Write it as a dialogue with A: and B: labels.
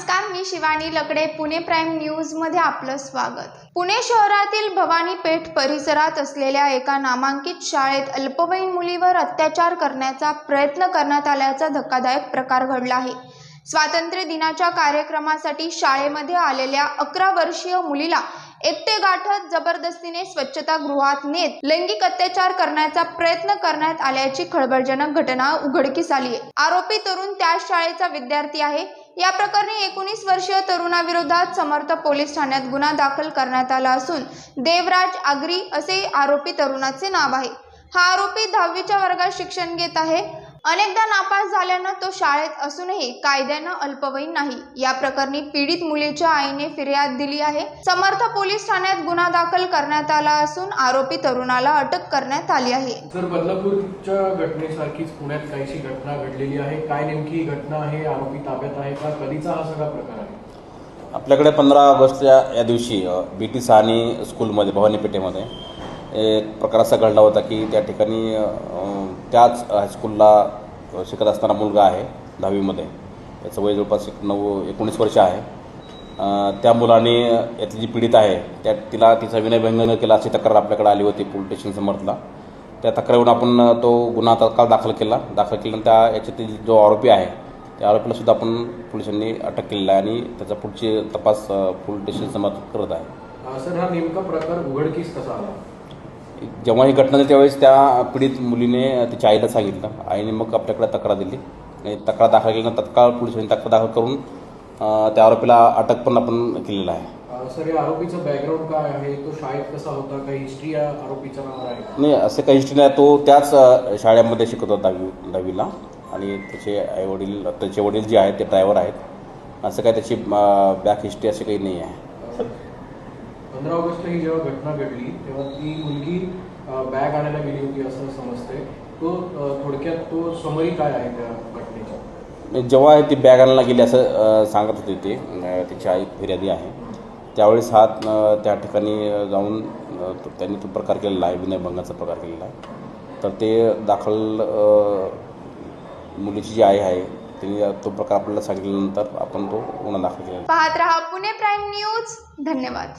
A: मी शिवानी लकडे Pune prime न्यूजमध्ये आपलं स्वागत. पुणे शहरातील भवानी पेठ परिसरात असलेल्या एका नामांकित शाळेत अल्पवयीन मुलीवर अत्याचार करण्याचा प्रयत्न करण्यात आल्याचा धक्कादायक प्रकार घडला आहे. स्वातंत्र्य दिनाच्या कार्यक्रमासाठी शाळेमध्ये आलेल्या अकरा वर्षीय मुलीला एकटे गाठत जबरदस्तीने स्वच्छतागृहात नेत लैंगिक अत्याचार करण्याचा प्रयत्न करण्यात आल्याची खळबळजनक घटना उघडकीस आली आहे आरोपी तरुण त्या शाळेचा विद्यार्थी आहे. या प्रकरणी एकोणीस वर्षीय तरुणाविरोधात समर्थ पोलीस ठाण्यात गुन्हा दाखल करण्यात आला असून देवराज आगरी असे आरोपी तरुणाचे नाव आहे. हा आरोपी दहावीच्या वर्गात शिक्षण घेत आहे. अनेकदा नापास झाल्यानं तो शाळेत असूनही कायद्यानं अल्पवयीन नाही. या प्रकरणी पीडित मुलीच्या आईने फिर्याद दिली आहे. समर्थ पोलीस ठाण्यात गुन्हा दाखल करण्यात आला असून आरोपी तरुणाला अटक करण्यात आली आहे.
B: तर बदलापूरच्या घटनेसारखीच पुण्यात काहीशी घटना घडलेली आहे. काय नेमकी ही घटना आहे? आरोपी ताब्यात आहे का? कधीचा हा सगळा प्रकार आहे?
C: आपल्याकडे पंधरा ऑगस्टच्या या दिवशी बी टी सहानी स्कूलमध्ये भवानी पेठेमध्ये एक प्रकार असा घडला होता की त्या ठिकाणी त्याच हायस्कूलला शिकत असणारा मुलगा आहे दहावीमध्ये. त्याचं वय जवळपास एक नऊ एकोणीस वर्ष आहे. त्या मुलाने यातली जी पीडित आहे त्या तिला तिचा विनयभंग केला अशी तक्रार आपल्याकडे आली होती पोलीस स्टेशन समर्थला त्या तक्रारीवरून आपण तो गुन्हा तत्काळ दाखल केला. दाखल केल्यानंतर त्या याच्यातील जो आरोपी आहे त्या आरोपीलासुद्धा आपण पोलिसांनी अटक केलेला आहे आणि त्याचा पुढची तपास पोलीस स्टेशन समर्थ करत आहे.
B: सर हा नेमका प्रकार उघडकीस कसा आला?
C: जेव्हा ही घटना झाली त्यावेळेस त्या पीडित मुलीने तिच्या आईला सांगितलं. आईने मग आपल्याकडे तक्रार दिली. आणि तक्रार दाखल केल्यानंतर तत्काळ पोलिसांनी तक्रार दाखल करून त्या आरोपीला अटक पण आपण केलेला आहे.
B: सर या आरोपीचं बॅकग्राऊंड काय आहे? तो शाळेत कसा होता? काही हिस्ट्री या आहे?
C: नाही असं काही हिस्ट्री नाही. तो त्याच शाळेमध्ये शिकत होता दहावी दहावीला. आणि त्याचे आईवडील त्याचे वडील जे आहेत ते ड्रायव्हर आहेत. असं काही त्याची बॅक हिस्ट्री अशी काही नाही आहे.
B: पंधरा ऑगस्ट ही जेव्हा घटना घडली तेव्हा ती मुलगी बॅग आणायला गेली होती असं समजते तो थोडक्यात तो समरी काय आहे त्या घटनेचा?
C: जेव्हा ती बॅग आणायला गेली असं सांगत होते ते तिची आई फिर्यादी आहे. त्यावेळेस हा अ, त्या ठिकाणी जाऊन त्यांनी तो प्रकार केलेला आहे विनयभंगाचा प्रकार केलेला आहे. तर ते दाखल मुलीची जी आई आहे तिने तो प्रकार आपल्याला सांगितल्यानंतर आपण तो गुन्हा दाखल आहे.
A: पाहत रहा पुणे प्राईम न्यूज. धन्यवाद.